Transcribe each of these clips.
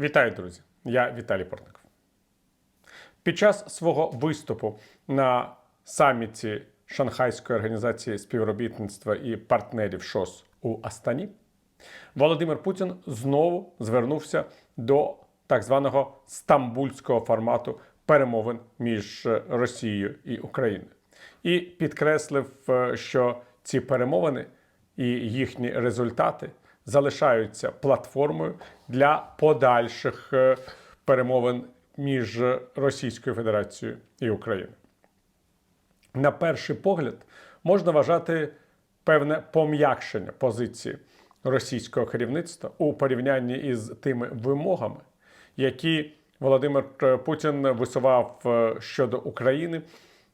Вітаю, друзі! Я Віталій Портников. Під час свого виступу на саміті Шанхайської організації співробітництва і партнерів ШОС у Астані Володимир Путін знову звернувся до так званого стамбульського формату перемовин між Росією і Україною і підкреслив, е, що ці перемовини і їхні результати залишаються платформою для подальших е, перемовин між Російською Федерацією і Україною. На перший погляд можна вважати певне пом'якшення позиції російського керівництва у порівнянні із тими вимогами, які Володимир е, Путін висував е, щодо України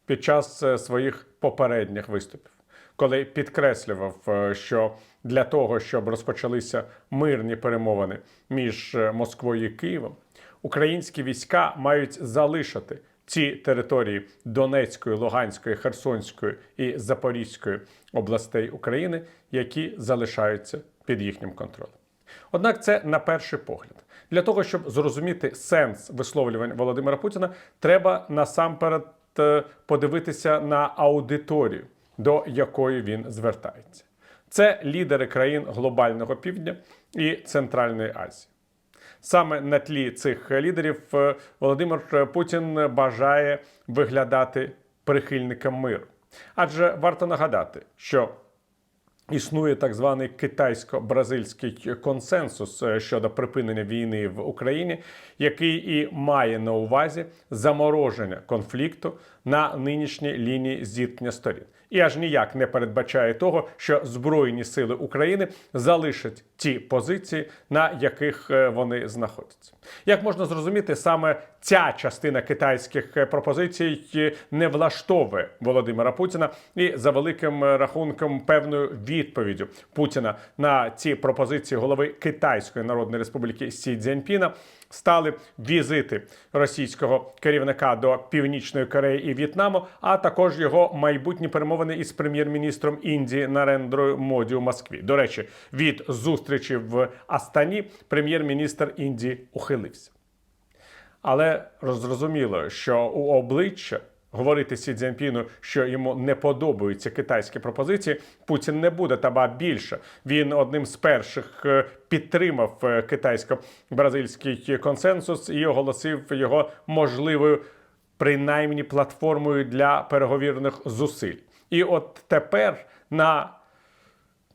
під час своїх попередніх виступів, коли підкреслював, що для того, щоб розпочалися мирні перемовини між е, Москвою і Києвом, українські війська мають залишити ці території Донецької, Луганської, Херсонської і Запорізької областей України, які залишаються під їхнім контролем. Однак це на перший погляд. Для того, щоб зрозуміти сенс висловлювань Володимира Путіна, треба насамперед е, подивитися на аудиторію, до якої він звертається. Це лідери країн глобального півдня і Центральної Азії. Саме на тлі цих лідерів е, Володимир Путін бажає виглядати прихильником миру. Адже варто нагадати, що Існує так званий китайсько-бразильський консенсус е, щодо припинення війни в Україні, який і має на увазі замороження конфлікту на нинішній лінії зіткнення сторін, і аж ніяк не передбачає того, що Збройні сили України залишать ті позиції, на яких е, вони знаходяться. Як можна зрозуміти, саме ця частина китайських е, пропозицій е, не влаштовує Володимира Путіна, і за великим рахунком певною відповіддю Путіна на ці пропозиції голови Китайської Народної Республіки Сі Цзіньпіна стали візити російського керівника до Північної Кореї і В'єтнаму, а також його майбутні перемовини із прем'єр-міністром Індії Нарендрою Моді у Москві. До речі, від зустрічі в Астані прем'єр-міністр Індії ухилився. Але зрозуміло, що у обличчя говорити Сі Цзіньпіну, що йому не подобаються китайські пропозиції, Путін не буде та ба більше. Він одним з перших е, підтримав е, китайсько-бразильський консенсус і оголосив його можливою принаймні платформою для переговірних зусиль. І от тепер на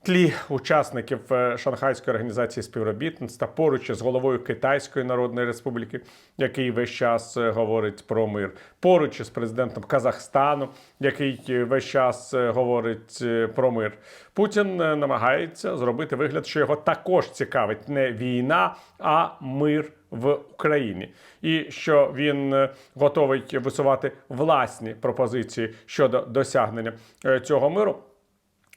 тлі учасників е, Шанхайської організації співробітництва поруч із головою Китайської Народної Республіки, який весь час е, говорить про мир, поруч із президентом Казахстану, який е, весь час говорить про мир. Путін намагається зробити вигляд, що його також цікавить не війна, а мир в Україні, і що він готовий висувати власні пропозиції щодо досягнення цього миру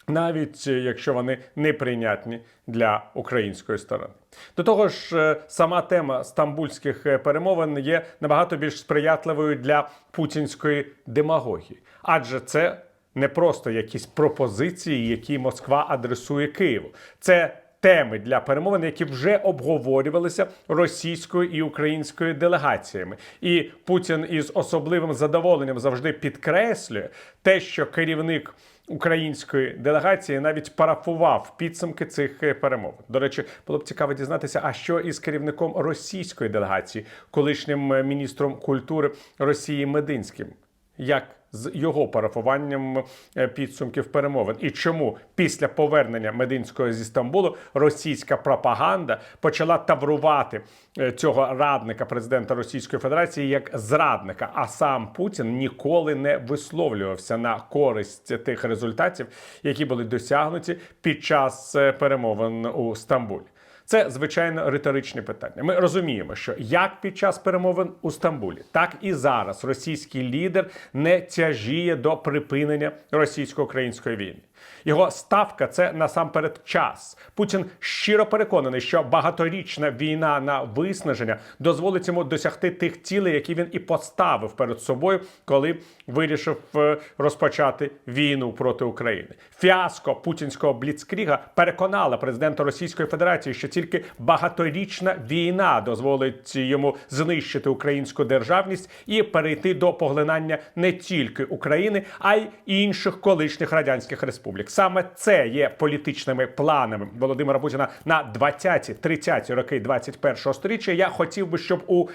навіть е, якщо вони неприйнятні для української сторони. До того ж, е, сама тема стамбульських е, перемовин є набагато більш сприятливою для путінської демагогії, адже це не просто якісь пропозиції, які Москва адресує Києву. Це Теми для перемовин, які вже обговорювалися російською і українською делегаціями, і Путін із особливим задоволенням завжди підкреслює те, що керівник української делегації навіть парафував підсумки цих е, перемовин. До речі, було б цікаво дізнатися, а що із керівником російської делегації, колишнім е, міністром культури Росії Мединським. Як з його парафуванням е, підсумків перемовин, і чому після повернення Мединського зі Стамбулу російська пропаганда почала таврувати е, цього радника президента Російської Федерації як зрадника, а сам Путін ніколи не висловлювався на користь тих результатів, які були досягнуті під час е, перемовин у Стамбулі. Це звичайно риторичне питання. Ми розуміємо, що як під час перемовин у Стамбулі, так і зараз російський лідер не тяжіє до припинення російсько-української війни. Його ставка це насамперед час. Путін щиро переконаний, що багаторічна війна на виснаження дозволить йому досягти тих цілей, які він і поставив перед собою, коли вирішив е, розпочати війну проти України. Фіаско путінського бліцкріга переконала президента Російської Федерації, що тільки багаторічна війна дозволить йому знищити українську державність і перейти до поглинання не тільки України, а й інших колишніх радянських республік. Саме це є політичними планами Володимира Путіна на 20-30 роки 21-го сторіччя. Я хотів би, щоб у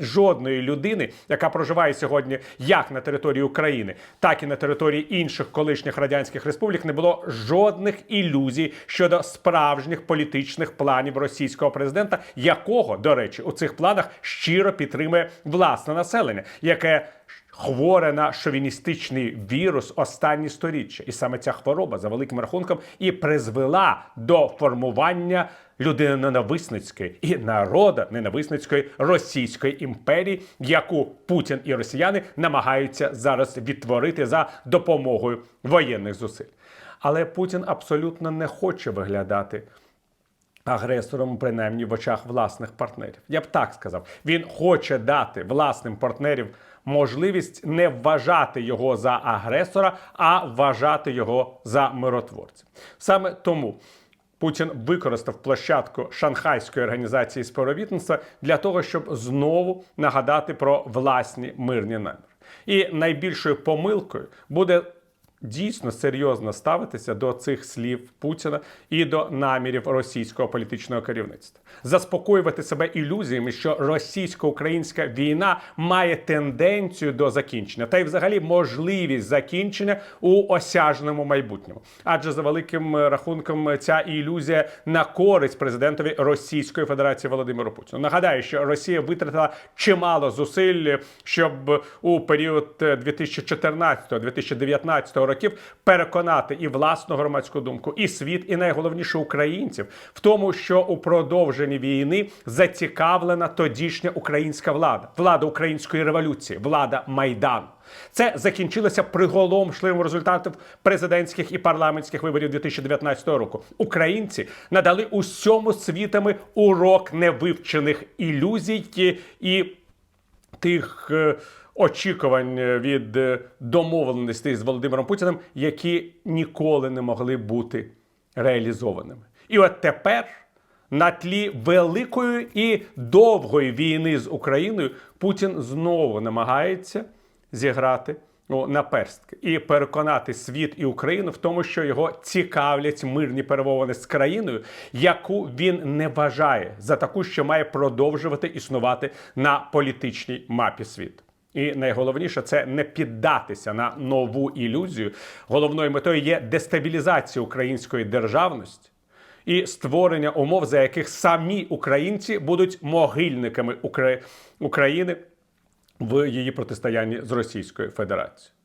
жодної людини, яка проживає сьогодні як на території України, так і на території інших колишніх радянських республік, не було жодних ілюзій щодо справжніх політичних планів російського президента, якого, до речі, у цих планах щиро підтримує власне населення, яке хворе на шовіністичний вірус останні сторіччя, і саме ця хвороба за великим рахунком і призвела до формування людини ненависницької і народа ненависницької Російської імперії, яку Путін і росіяни намагаються зараз відтворити за допомогою воєнних зусиль. Але Путін абсолютно не хоче виглядати агресором, принаймні в очах власних партнерів. Я б так сказав. Він хоче дати власним партнерів можливість не вважати його за агресора, а вважати його за миротворця. Саме тому. Путін використав площадку Шанхайської організації співробітництва для того, щоб знову нагадати про власні мирні наміри. І найбільшою помилкою буде дійсно серйозно ставитися до цих слів Путіна і до намірів російського політичного керівництва, заспокоювати себе ілюзіями, що російсько-українська війна має тенденцію до закінчення, та й взагалі можливість закінчення у осяжному майбутньому. Адже за великим рахунком ця ілюзія на користь президентові Російської Федерації Володимиру Путіну. Нагадаю, що Росія витратила чимало зусиль, щоб у період 2014-2019 років переконати і власну громадську думку, і світ, і найголовніше українців в тому, що у продовженні війни зацікавлена тодішня українська влада, влада української революції, влада майдану. Це закінчилося приголомшливим результатом президентських і парламентських виборів 2019 року. Українці надали усьому світами урок невивчених ілюзій і- тих е, очікувань від е, домовленостей з Володимиром Путіним, які ніколи не могли бути реалізованими. І от тепер. На тлі великої і довгої війни з Україною Путін знову намагається зіграти ну, на перстки і переконати світ і Україну в тому, що його цікавлять мирні перемовини з країною, яку він не вважає за таку, що має продовжувати існувати на політичній мапі світу. І найголовніше це не піддатися на нову ілюзію. Головною метою є дестабілізація української державності і створення умов, за яких самі українці будуть могильниками України в її протистоянні з Російською Федерацією.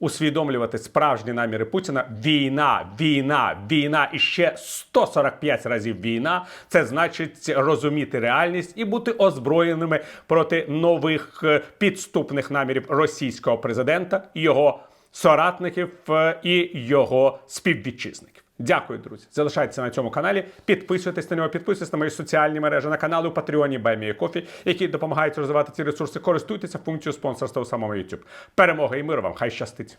Усвідомлювати справжні наміри Путіна війна, війна, війна і ще 145 разів війна. Це значить розуміти реальність і бути озброєними проти нових е, підступних намірів російського президента, його соратників е, і його співвітчизників. Дякую, друзі. Залишайтеся на цьому каналі. Підписуйтесь на нього, підписуйтесь на мої соціальні мережі, на канали у Патреоні Баймі Кофі, які допомагають розвивати ці ресурси. Користуйтеся функцією спонсорства у самому YouTube. Перемога і миру вам! Хай щастить!